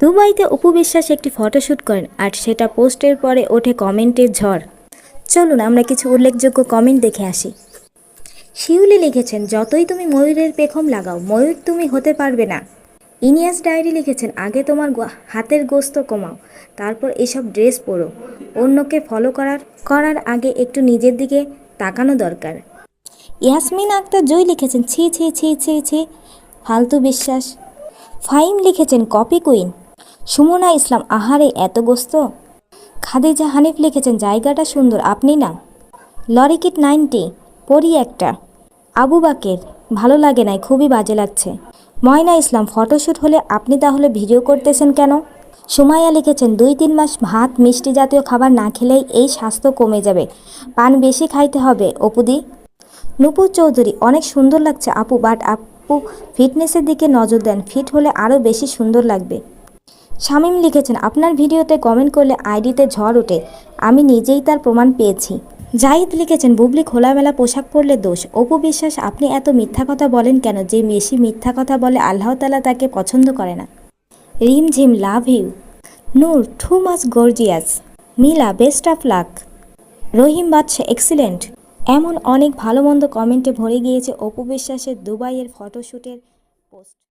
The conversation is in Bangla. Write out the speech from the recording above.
দুবাইতে অপু বিশ্বাস একটি ফটোশ্যুট করেন আর সেটা পোস্টের পরে ওঠে কমেন্টের ঝড়। চলুন আমরা কিছু উল্লেখযোগ্য কমেন্ট দেখে আসি। শিউলি লিখেছেন, যতই তুমি ময়ূরের পেখম লাগাও, ময়ূর তুমি হতে পারবে না। ইনিয়াস ডায়েরি লিখেছেন, আগে তোমার হাতের গোস্ত কমাও, তারপর এসব ড্রেস পরো। অন্যকে ফলো করার করার আগে একটু নিজের দিকে তাকানো দরকার। ইয়াসমিন আক্তার জয় লিখেছেন, ছি ছি ছি ছি ছি, ফালতু বিশ্বাস। ফাইম লিখেছেন, কপি কুইন। সুমনা ইসলাম, আহারে, এত গোস্ত? খাদিজা হানিফ লিখেছেন, জায়গাটা সুন্দর আপনি না? লরিকিট নাইনটি পরি একটা। আবু বাকের, ভালো লাগে নাই, খুবই বাজে লাগছে। ময়না ইসলাম ফটোশ্যুট হলে আপনি তাহলে ভিডিও করতেছেন কেন? সুমাইয়া লিখেছেন, দুই তিন মাস ভাত, মিষ্টি জাতীয় খাবার না খেলেই এই স্বাস্থ্য কমে যাবে। পান বেশি খাইতে হবে অপুদি নুপুর চৌধুরী, অনেক সুন্দর লাগছে আপু, বাট আপু ফিটনেসের দিকে নজর দেন। ফিট হলে আরও বেশি সুন্দর লাগবে। শামীম লিখেছেন, আপনার ভিডিওতে কমেন্ট করলে আইডিতে ঝড় ওঠে। আমি নিজেই তার প্রমাণ পেয়েছি। জাহিদ লিখেছেন, বুবলি খোলামেলা পোশাক পরলে দোষ। অপু বিশ্বাস, আপনি এত মিথ্যা কথা বলেন কেন যে বেশি মিথ্যা কথা বলে আল্লাহ তালা তাকে পছন্দ করে না? Rimjhim, love you. Noor too much gorgeous Mila best of luck Rahim, Badsha excellent এমন অনেক ভালো মন্দ কমেন্টে ভরে গিয়েছে অপু বিশ্বাসের দুবাইয়ের ফটোশ্যুটের পোস্ট